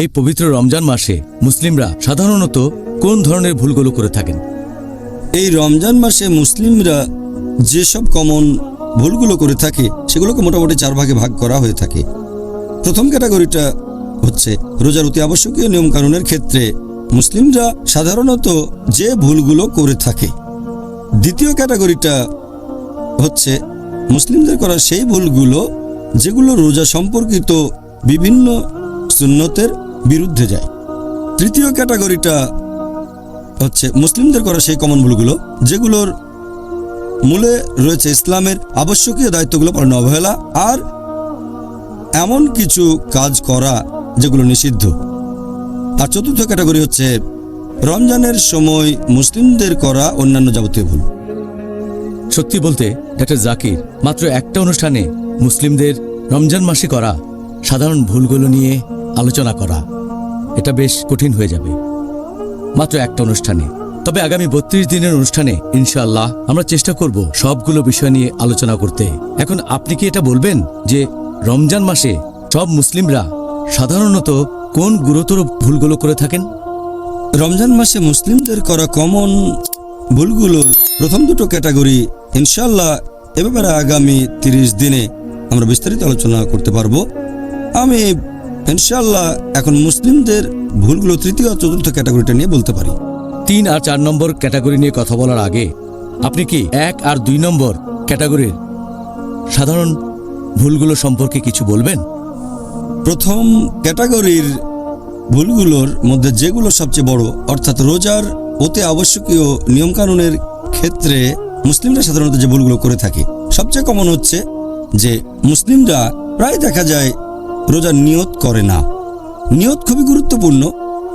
এই পবিত্র রমজান মাসে মুসলিমরা সাধারণত কোন ধরনের ভুলগুলো করে থাকেন? এই রমজান মাসে মুসলিমরা যেসব কমন ভুলগুলো করে থাকে, সেগুলোকে মোটামুটি চার ভাগে ভাগ করা হয়ে থাকে। প্রথম ক্যাটাগরিটা হচ্ছে রোজার অতি আবশ্যকীয় নিয়মকানুনের ক্ষেত্রে মুসলিমরা সাধারণত যে ভুলগুলো করে থাকে। দ্বিতীয় ক্যাটাগরিটা হচ্ছে মুসলিমদের করা সেই ভুলগুলো যেগুলো রোজা সম্পর্কিত বিভিন্ন সুন্নতের বিরুদ্ধে যায়। তৃতীয় ক্যাটাগরিটা হচ্ছে মুসলিমদের করা সেই কমন ভুলগুলো, যেগুলোর মূলে রয়েছে ইসলামের আবশ্যকীয় দায়িত্বগুলো পালন, অবহেলা আর এমন কিছু কাজ করা যেগুলো নিষিদ্ধ। আর চতুর্থ ক্যাটাগরি হচ্ছে রমজানের সময় মুসলিমদের করা অন্যান্য যাবতীয় ভুল। সত্যি বলতে, ডাক্তার জাকির, মাত্র একটা অনুষ্ঠানে মুসলিমদের রমজান মাসে করা সাধারণ ভুলগুলো নিয়ে আলোচনা করা, এটা বেশ কঠিন হয়ে যাবে। মাত্র একটা অনুষ্ঠানে। তবে আগামী বত্রিশ দিনের অনুষ্ঠানে ইনশাল্লাহ আমরা চেষ্টা করব সবগুলো বিষয় নিয়ে আলোচনা করতে। এখন আপনি কি এটা বলবেন যে রমজান মাসে সব মুসলিমরা সাধারণত কোন গুরুতর ভুলগুলো করে থাকেন? রমজান মাসে মুসলিমদের করা কমন ভুলগুলোর প্রথম দুটো ক্যাটাগরি ইনশাল্লাহ এ ব্যাপারে আগামী তিরিশ দিনে আমরা বিস্তারিত আলোচনা করতে পারব। আমি ইনশাল্লাহ এখন মুসলিমদের ভুলগুলো তৃতীয় চতুর্থ ক্যাটাগরিটা নিয়ে বলতে পারি। তিন আর চার নম্বর ক্যাটাগরি নিয়ে কথা বলার আগে আপনি কি এক আর দুই নম্বর ক্যাটাগরির সাধারণ ভুলগুলো সম্পর্কে কিছু বলবেন? প্রথম ক্যাটাগরির ভুলগুলোর মধ্যে যেগুলো সবচেয়ে বড় অর্থাৎ রোজার অতি আবশ্যকীয় নিয়মকানুনের ক্ষেত্রে মুসলিমরা সাধারণত যে ভুলগুলো করে থাকে সবচেয়ে কমন হচ্ছে যে মুসলিমরা প্রায় দেখা যায় রোজার নিয়ত করে না। নিয়ত খুবই গুরুত্বপূর্ণ।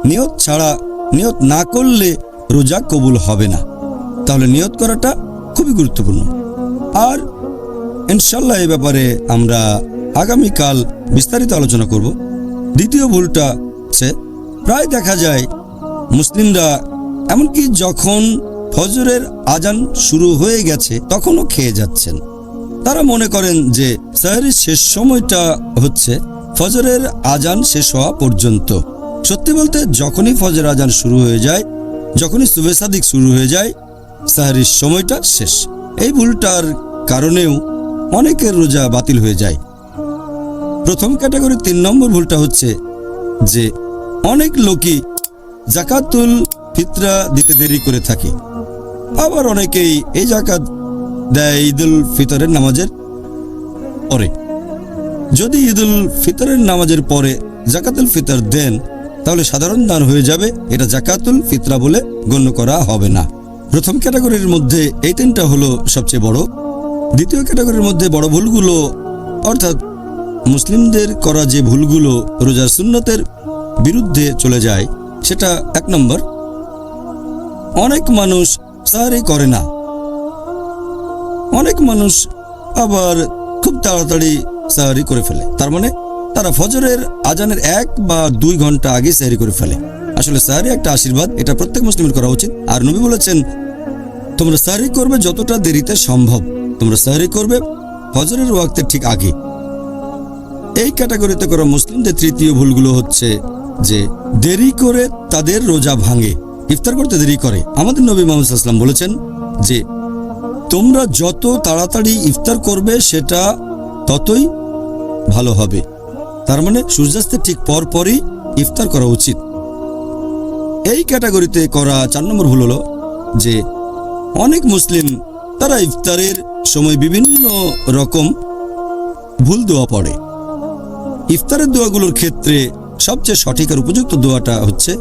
নিয়ত ছাড়া, নিয়ত না করলে রোজা কবুল হবে না। তাহলে নিয়ত করাটা খুবই গুরুত্বপূর্ণ। আর ইনশাল্লাহ এ ব্যাপারে আমরা আগামীকাল বিস্তারিত আলোচনা করব। দ্বিতীয় ভুলটা হচ্ছে, প্রায় দেখা যায় মুসলিমরা এমনকি যখন ফজরের আজান শুরু হয়ে গেছে তখনও খেয়ে যাচ্ছেন। তারা মনে করেন যে সাহেরের শেষ সময়টা হচ্ছে ফজরের আজান শেষ হওয়া পর্যন্ত। সত্যি বলতে, যখনই ফজর আজান শুরু হয়ে যায়, যখনই সুবে শুরু হয়ে যায়, সাহারির সময়টা শেষ। এই ভুলটার কারণেও অনেকের রোজা বাতিল হয়ে যায়। প্রথম ক্যাটাগরি তিন নম্বর ভুলটা হচ্ছে যে, অনেক লোকই জাকাতুল ফিতরা দিতে দেরি করে থাকে। আবার অনেকেই এই জাকাত দেয় ঈদুল ফিতরের নামাজের পরে। যদি ঈদুল ফিতরের নামাজের পরে জাকাতুল ফিতর দেন, তাহলে সাধারণ দান হয়ে যাবে। এটা জাকাতুল ফিতরা বলে গণ্য করা হবে না। প্রথম ক্যাটাগরির মধ্যে এই তিনটা হলো সবচেয়ে বড়। দ্বিতীয় ক্যাটাগরির মধ্যে বড় ভুলগুলো, অর্থাৎ মুসলিমদের করা যে ভুলগুলো রোজার সুন্নতের বিরুদ্ধে চলে যায়, সেটা এক নম্বর। অনেক মানুষ সাহারি করে না। অনেক মানুষ আবার খুব তাড়াতাড়ি সাহারি করে ফেলে। তার মানে তারা ফজরের আজানের এক বা দুই ঘণ্টা আগে সাহারি করে ফেলে। আসলে সাহারি একটা আশীর্বাদ, এটা প্রত্যেক মুসলিমের করা উচিত। আর নবী বলেছেন, তোমরা সাহারি করবে যতটা দেরিতে সম্ভব। তোমরা সাহারি করবে ফজরের ওয়াক্তের ঠিক আগে। এই ক্যাটাগরিতে করা মুসলিমদের তৃতীয় ভুলগুলো হচ্ছে যে দেরি করে তাদের রোজা ভাঙে, ইফতার করতে দেরি করে। আমাদের নবী মোহাম্মদ আসলাম বলেছেন যে, তোমরা যত তাড়াতাড়ি ইফতার করবে, সেটা ততই ভালো হবে। তার মানে সূর্যাস্তের ঠিক পর পরই ইফতার করা উচিত। এই ক্যাটাগরিতে করা চার নম্বর ভুল হলো যে অনেক মুসলিম তারা ইফতারের সময় বিভিন্ন রকম ভুল দোয়া পড়ে। ইফতারের দোয়াগুলোর ক্ষেত্রে সবচেয়ে সঠিক আর উপযুক্ত দোয়াটা হচ্ছে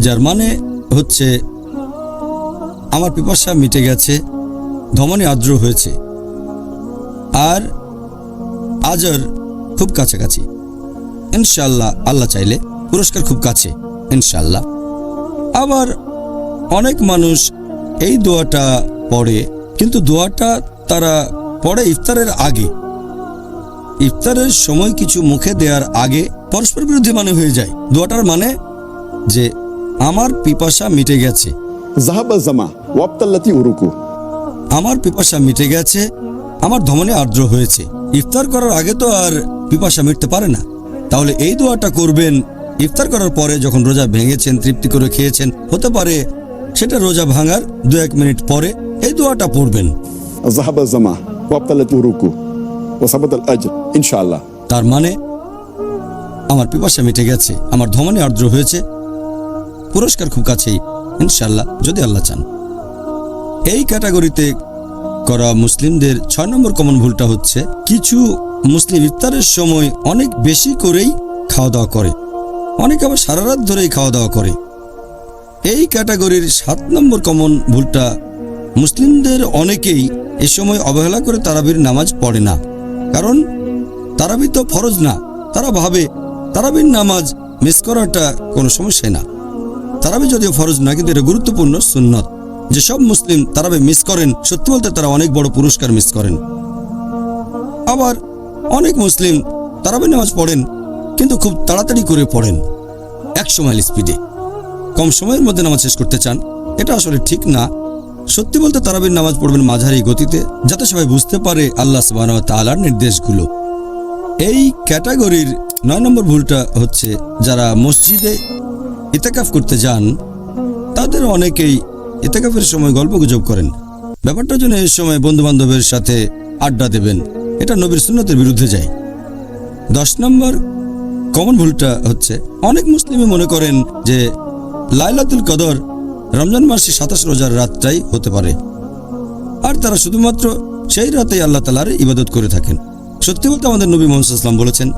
যার মানে হচ্ছে আমার পিপাসা মিটে গেছে, ধমনে আর্দ্র হয়েছে। আর আজর খুব কাছাকাছি। ইনশাল্লাহ আল্লাহ চাইলে পুরস্কার খুব কাছে ইনশাল্লাহ আবার অনেক মানুষ এই দোয়াটা পড়ে, কিন্তু দোয়াটা তারা পড়ে ইফতারের আগে। ইফতারের সময় কিছু মুখে দেওয়ার আগে পরস্পর বিরুদ্ধে মানে হয়ে যায়। দোয়াটার মানে যে আমার পিপাসা মিটে গেছে। জাহাবা জামা ওয়াপ্তাল্লাতি উরুকু। আমার পিপাসা মিটে গেছে আমার ধমনে আর্দ্র হয়েছে। ইফতার করার আগে তো আর পিপাসা মিটতে পারে না। তাহলে এই দোয়াটা করবেন ইফতার করার পরে যখন রোজা ভেঙেছেন তৃপ্তি করে খেয়েছেন হতে পারে সেটা রোজা ভাঙার দু এক মিনিট পরে এই দোয়াটা পড়বেন। উরুকু তার মানে আমার পিপাসা মিটে গেছে আমার ধমনে আর্দ্র হয়েছে পুরস্কার খুব কাছেই ইনশাল্লাহ যদি আল্লাহ চান। এই ক্যাটাগরিতে করা মুসলিমদের ছয় নম্বর কমন ভুলটা হচ্ছে, কিছু মুসলিম ইফতারের সময় অনেক বেশি করেই খাওয়া দাওয়া করে। অনেক আবার সারা রাত ধরেই খাওয়া দাওয়া করে। এই ক্যাটাগরির সাত নম্বর কমন ভুলটা মুসলিমদের অনেকেই এ সময় অবহেলা করে তারাবির নামাজ পড়ে না। কারণ তারাবি তো ফরজ না। তারা ভাবে তারাবির নামাজ মিস করাটা কোনো সমস্যাই না। তারাবি যদিও ফরজ না, কিন্তু এটা গুরুত্বপূর্ণ সুন্নত। যেসব মুসলিম তারাবি মিস করেন, সত্যি বলতে তারা অনেক বড় পুরস্কার মিস করেন। আবার অনেক মুসলিম তারাবি নামাজ পড়েন, কিন্তু খুব তাড়াতাড়ি করে পড়েন একশো মাইল স্পিডে কম সময়ের মধ্যে নামাজ শেষ করতে চান, এটা আসলে ঠিক না। সত্যি বলতে তারাবির নামাজ পড়বেন মাঝারি গতিতে, যাতে সবাই বুঝতে পারে আল্লাহ তালার নির্দেশগুলো। এই ক্যাটাগরির নয় নম্বর ভুলটা হচ্ছে, যারা মসজিদে ইতেকাফ করতে যান, তাদের অনেকেই ইতেকাফের সময় গল্প গুজব করেন। ব্যাপারটার জন্য এই সময় বন্ধু বান্ধবের সাথে আড্ডা দেবেন। এটা নবীর সুন্নতের বিরুদ্ধে যায়। দশ নম্বর কমন ভুলটা হচ্ছে, অনেক মুসলিমই মনে করেন যে লাইলাতুল কদর রমজান মাসে সাতাশ রোজার রাতটাই হতে পারে। আর তারা শুধুমাত্র সেই রাতেই আল্লাহ তালার ইবাদত করে থাকেন। সত্যি বলতে আমাদের নবী মোহাম্মদ ইসলাম বলেছেন,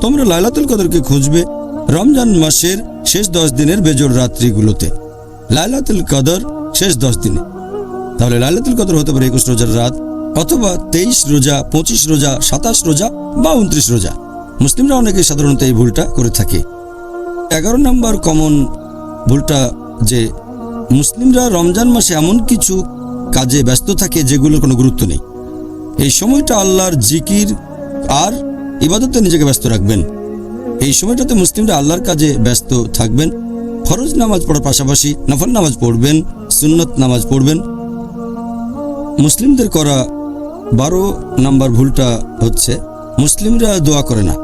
তোমরা লাইলাতুল কদরকে খুঁজবে রমজান মাসের শেষ দশ দিনের বেজোর রাত্রিগুলোতে। লাইলাতুল কদর শেষ দশ দিনে। তাহলে লাইলাতুল কদর হতে পারে একুশ রোজার রাত অথবা তেইশ রোজা, পঁচিশ রোজা, সাতাশ রোজা বা উনত্রিশ রোজা। মুসলিমরা অনেকে সাধারণত এই ভুলটা করে থাকে। এগারো নম্বর কমন ভুলটা যে মুসলিমরা রমজান মাসে এমন কিছু কাজে ব্যস্ত থাকে যেগুলোর কোনো গুরুত্ব নেই। এই সময়টা আল্লাহর জিকির আর ইবাদতে নিজেকে ব্যস্ত রাখবেন। এই সময়টাতে মুসলিমরা আল্লাহর কাজে ব্যস্ত থাকবেন। ফরজ নামাজ পড়ার পাশাপাশি নফল নামাজ পড়বেন, সুন্নত নামাজ পড়বেন। মুসলিমদের করা বারো নাম্বার ভুলটা হচ্ছে মুসলিমরা দোয়া করে না।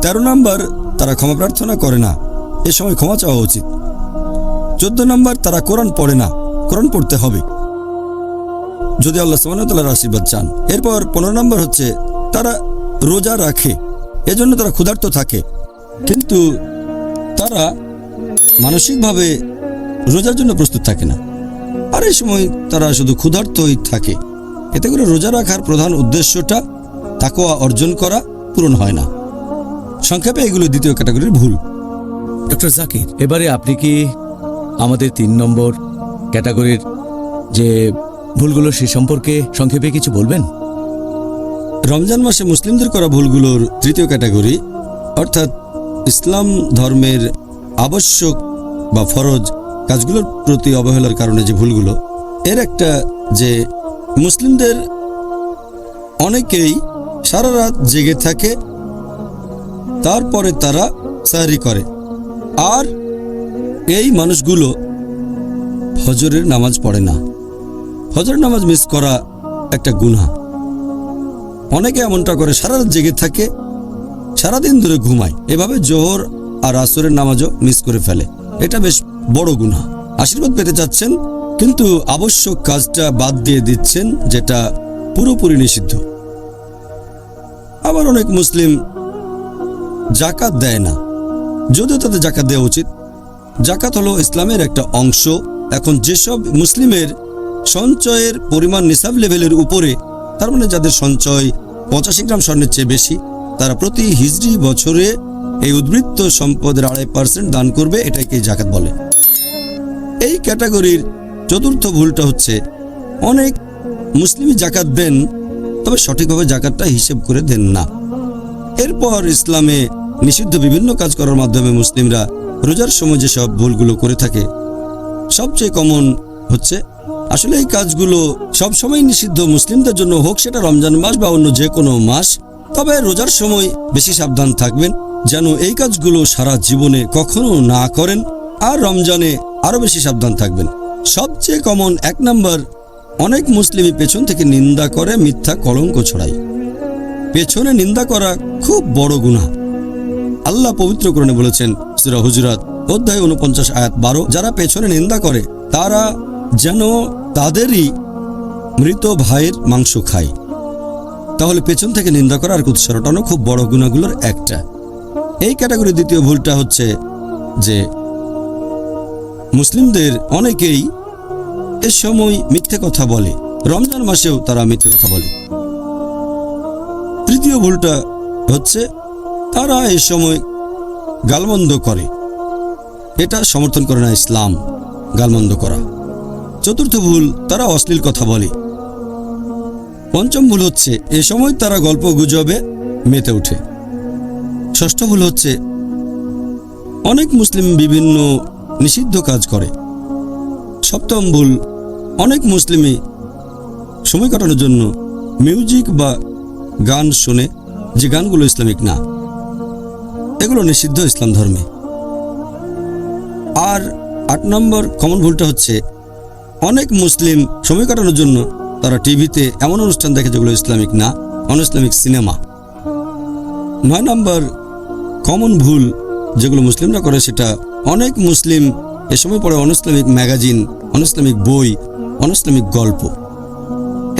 তেরো নাম্বার, তারা ক্ষমা প্রার্থনা করে না। এ সময় ক্ষমা চাওয়া উচিত। চোদ্দ নাম্বার, তারা কোরআন পড়ে না। কোরআন পড়তে হবে। যদি আল্লাহ সুবাহতাল্লাহর আশীর্বাদ চান। এরপর পনেরো নম্বর হচ্ছে, তারা রোজা রাখে। এজন্য তারা ক্ষুধার্ত থাকে। কিন্তু তারা মানসিকভাবে রোজার জন্য প্রস্তুত থাকে না। আর এই সময় তারা শুধু ক্ষুধার্তই থাকে। এতে করে রোজা রাখার প্রধান উদ্দেশ্যটা তাকোয়া অর্জন করা পূরণ হয় না। সংক্ষেপে এগুলো দ্বিতীয় ক্যাটাগরির ভুল। ডক্টর জাকির এবারে আপনি কি আমাদের তিন নম্বর ক্যাটাগরির যে ভুলগুলো সে সম্পর্কে সংক্ষেপে কিছু বলবেন? রমজান মাসে মুসলিমদের করা ভুলগুলোর তৃতীয় ক্যাটাগরি অর্থাৎ ইসলাম ধর্মের আবশ্যক বা ফরজ কাজগুলোর প্রতি অবহেলার কারণে যে ভুলগুলো, এর একটা যে মুসলিমদের অনেকেই সারা রাত জেগে থাকে, তারপরে তারা সাহারি করে। আর এই মানুষগুলো ফজরের নামাজ পড়ে না। ফজরের নামাজ মিস করা একটা গুনাহ। অনেকে এমনটা করে, সারা রাত জেগে থাকে, সারাদিন ধরে ঘুমায়। এভাবে জোহর আর আসরের নামাজও মিস করে ফেলে। এটা বেশ বড় গুনাহ। আশীর্বাদ পেতে চাচ্ছেন, কিন্তু আবশ্যক কাজটা বাদ দিয়ে দিচ্ছেন, যেটা পুরোপুরি নিষিদ্ধ। আবার অনেক মুসলিম জাকাত দেয় না। যদিও তাদের জাকাত দেওয়া উচিত। জাকাত হলো ইসলামের একটা অংশ। এখন যেসব মুসলিমের সঞ্চয়ের পরিমাণ নিসাব লেভেলের উপরে, তার মানে যাদের সঞ্চয় পঁচাশি গ্রাম স্বর্ণের চেয়ে বেশি, তারা প্রতি হিজড়ি বছরে এই উদ্বৃত্ত সম্পদের আড়াই পার্সেন্ট দান করবে এটাকে জাকাত বলে। এই ক্যাটাগরির চতুর্থ ভুলটা হচ্ছে, অনেক মুসলিমই জাকাত দেন, তবে সঠিকভাবে জাকাতটা হিসেব করে দেন না। এরপর ইসলামে নিষিদ্ধ বিভিন্ন কাজ করার মাধ্যমে মুসলিমরা রোজার সময় যেসব ভুলগুলো করে থাকে, সবচেয়ে কমন হচ্ছে, আসলে এই কাজগুলো সবসময় নিষিদ্ধ, মুসলিমদের জন্য হোক সেটা রমজান মাস বা অন্য যে কোনো মাস, তবে রোজার সময় বেশি সাবধান থাকবেন। যেন এই কাজগুলো সারা জীবনে কখনো না করেন আর রমজানে আরও বেশি সাবধান থাকবেন। সবচেয়ে কমন এক নম্বর অনেক মুসলিমই পেছন থেকে নিন্দা করে মিথ্যা কলঙ্ক ছড়ায়। পেছনে নিন্দা করা খুব বড় গুনাহ। আল্লাহ পবিত্র করণে বলেছেন, সুরা হুজরাত, অধ্যায় উনপঞ্চাশ, আয়াত বারো, যারা পেছনে নিন্দা করে, তারা যেন তাদেরই মৃত ভাইয়ের মাংস খায়। তাহলে পেছন থেকে নিন্দা করা আর কুৎসা রটানো খুব বড় গুণাগুলোর একটা। এই ক্যাটাগরি দ্বিতীয় ভুলটা হচ্ছে যে মুসলিমদের অনেকেই এ সময় মিথ্যে কথা বলে। রমজান মাসেও তারা মিথ্যে কথা বলে। তৃতীয় ভুলটা হচ্ছে তারা এ সময় গালমন্দ করে। এটা সমর্থন করে না ইসলাম, গালমন্দ করা। চতুর্থ ভুল, তারা অশ্লীল কথা বলে। পঞ্চম ভুল হচ্ছে, এ সময় তারা গল্প গুজবে মেতে ওঠে। ষষ্ঠ ভুল হচ্ছে, অনেক মুসলিম বিভিন্ন নিষিদ্ধ কাজ করে। সপ্তম ভুল, অনেক মুসলিমই সময় কাটানোর জন্য মিউজিক বা গান শোনে, যে গানগুলো ইসলামিক না। এগুলো নিষিদ্ধ ইসলাম ধর্মে। আর আট নম্বর কমন ভুলটা হচ্ছে, অনেক মুসলিম সময় কাটানোর জন্য তারা টিভিতে এমন অনুষ্ঠান দেখে যেগুলো ইসলামিক না, অন ইসলামিক সিনেমা। নয় নম্বর কমন ভুল যেগুলো মুসলিমরা করে সেটা অনেক মুসলিম এ সময় পড়ে অনইসলামিক ম্যাগাজিন অনইসলামিক বই অনইসলামিক গল্প।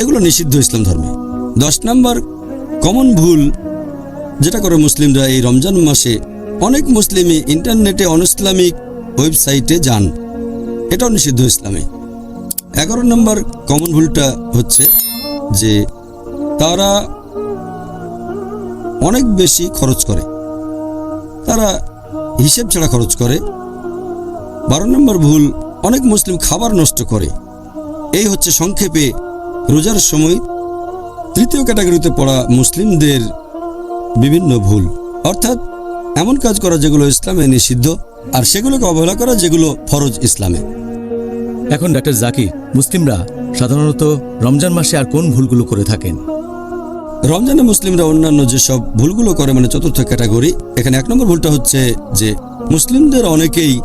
এগুলো নিষিদ্ধ ইসলাম ধর্মে। দশ নম্বর কমন ভুল যেটা করে মুসলিমরা এই রমজান মাসে, অনেক মুসলিমই ইন্টারনেটে অনইসলামিক ওয়েবসাইটে যান। এটাও নিষিদ্ধ ইসলামে। এগারো নম্বর কমন ভুলটা হচ্ছে যে তারা অনেক বেশি খরচ করে। তারা হিসেব ছাড়া খরচ করে। বারো নম্বর ভুল, অনেক মুসলিম খাবার নষ্ট করে। এই হচ্ছে সংক্ষেপে রোজার সময় তৃতীয় ক্যাটাগরিতে পড়া মুসলিমদের বিভিন্ন ভুল। অর্থাৎ এমন কাজ করা যেগুলো ইসলামে নিষিদ্ধ আর সেগুলোকে অবহেলা করা যেগুলো ফরজ ইসলামে। এখন ডাক্তার জাকির, মুসলিমরা সাধারণত রমজান মাসে আর কোন ভুলগুলো করে থাকেন? রমজানে মুসলিমরা অন্যান্য যেসব ভুলগুলো করে মানে চতুর্থ ক্যাটাগরি, এখানে এক নম্বর ভুলটা হচ্ছে যে মুসলিমদের অনেকেই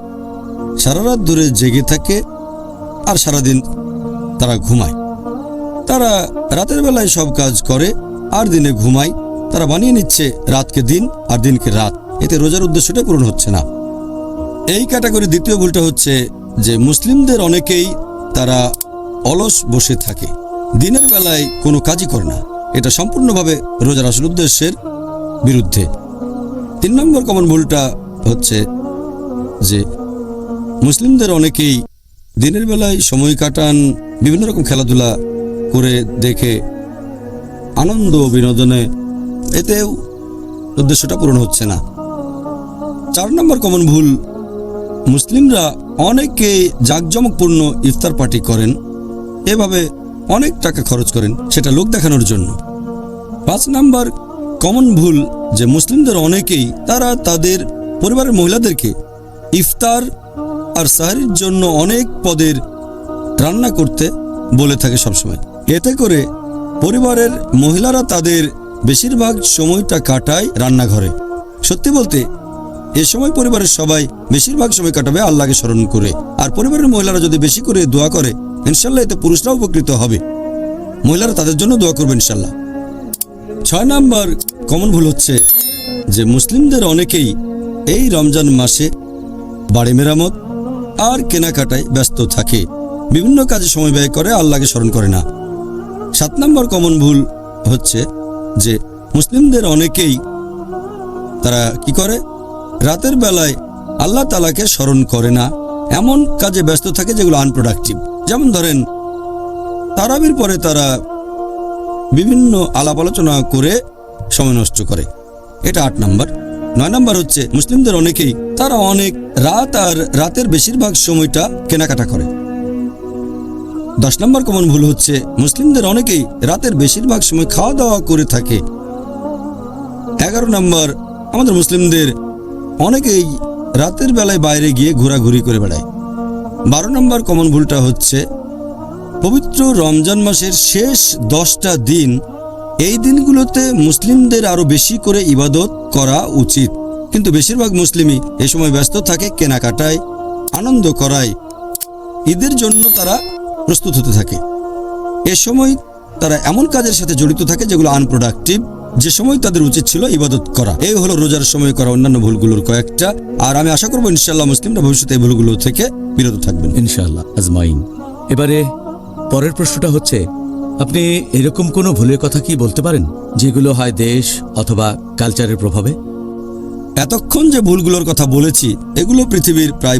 সারা রাত ধরে জেগে থাকে আর সারাদিন তারা ঘুমায়। তারা রাতের বেলায় সব কাজ করে আর দিনে ঘুমায়। তারা বানিয়ে নিচ্ছে রাতকে দিন আর দিনকে রাত। এতে রোজার উদ্দেশ্যটা পূরণ হচ্ছে না। এই ক্যাটাগরি দ্বিতীয় ভুলটা হচ্ছে যে মুসলিমদের অনেকেই তারা অলস বসে থাকে। দিনের বেলায় কোনো কাজই করে না। এটা সম্পূর্ণভাবে রোজার আসল উদ্দেশ্যের বিরুদ্ধে। তিন নম্বর কমন ভুলটা হচ্ছে যে মুসলিমদের অনেকেই দিনের বেলায় সময় কাটান, বিভিন্ন রকম খেলাধুলা করে দেখে আনন্দ বিনোদনে এতেও উদ্দেশ্যটা পূরণ হচ্ছে না। চার নম্বর কমন ভুল, মুসলিমরা অনেকে জাঁকজমকপূর্ণ ইফতার পার্টি করেন। এভাবে অনেক টাকা খরচ করেন সেটা লোক দেখানোর জন্য। পাঁচ নাম্বার কমন ভুল যে মুসলিমদের অনেকেই, তারা তাদের পরিবারের মহিলাদেরকে ইফতার আর সাহারির জন্য অনেক পদের রান্না করতে বলে থাকে সবসময়। এতে করে পরিবারের মহিলারা তাদের বেশিরভাগ সময়টা কাটায় রান্নাঘরে। সত্যি বলতে, এ সময় পরিবারের সবাই বেশিরভাগ সময় কাটাবে আল্লাহকে স্মরণ করে। আর পরিবারের মহিলারা যদি বেশি করে দোয়া করে ইনশাল্লাহ এতে পুরুষরাও উপকৃত হবে। মহিলারা তাদের জন্য দোয়া করবে ইনশাল্লাহ। ছয় নাম্বার কমন ভুল হচ্ছে যে মুসলিমদের অনেকেই এই রমজান মাসে বাড়ি মেরামত আর কেনাকাটায় ব্যস্ত থাকে। বিভিন্ন কাজে সময় ব্যয় করে আল্লাহকে স্মরণ করে না। সাত নম্বর কমন ভুল হচ্ছে যে মুসলিমদের অনেকেই তারা কি করে? রাতের বেলায় আল্লাহ তালাকে স্মরণ করে না। এমন কাজে ব্যস্ত থাকে যেগুলো আনপ্রোডাক্টিভ যেমন ধরেন, তারাবির পরে তারা বিভিন্ন আলাপ আলোচনা করে সময় নষ্ট করে। এটা আট নাম্বার। নয় নাম্বার হচ্ছে, মুসলিমদের অনেকেই, তারা অনেক রাত আর রাতের বেশিরভাগ সময়টা কেনাকাটা করে। দশ নম্বর কমন ভুল হচ্ছে, মুসলিমদের অনেকেই রাতের বেশিরভাগ সময় খাওয়া দাওয়া করে থাকে। এগারো নম্বর, আমাদের মুসলিমদের অনেকেই রাতের বেলায় বাইরে গিয়ে ঘোরাঘুরি করে বেড়ায়। বারো নম্বর কমন ভুলটা হচ্ছে, পবিত্র রমজান মাসের শেষ দশটা দিন, এই দিনগুলোতে মুসলিমদের আরও বেশি করে ইবাদত করা উচিত। কিন্তু বেশিরভাগ মুসলিমই এ সময় ব্যস্ত থাকে, কেনাকাটায় আনন্দ করায়। ঈদের জন্য তারা প্রস্তুত হতে থাকে। এ সময় তারা এমন কাজের সাথে জড়িত থাকে যেগুলো আনপ্রোডাক্টিভ যে সময় তাদের উচিত ছিল ইবাদত করা। এই হলো রোজার সময় করা অন্যান্য ভুলগুলোর কয়েকটা। আর আমি আশা করব ইনশাল্লাহ মুসলিমরা ভবিষ্যতে এই ভুলগুলো থেকে বিরত থাকবেন। ইনশাআল্লাহ আজমাইন। এবারে পরের প্রশ্নটা হচ্ছে আপনি এরকম কোনো ভুলের কথা কি বলতে পারেন যেগুলো হয় দেশ অথবা কালচারের প্রভাবে? এতক্ষণ যে ভুলগুলোর কথা বলেছি এগুলো পৃথিবীর প্রায়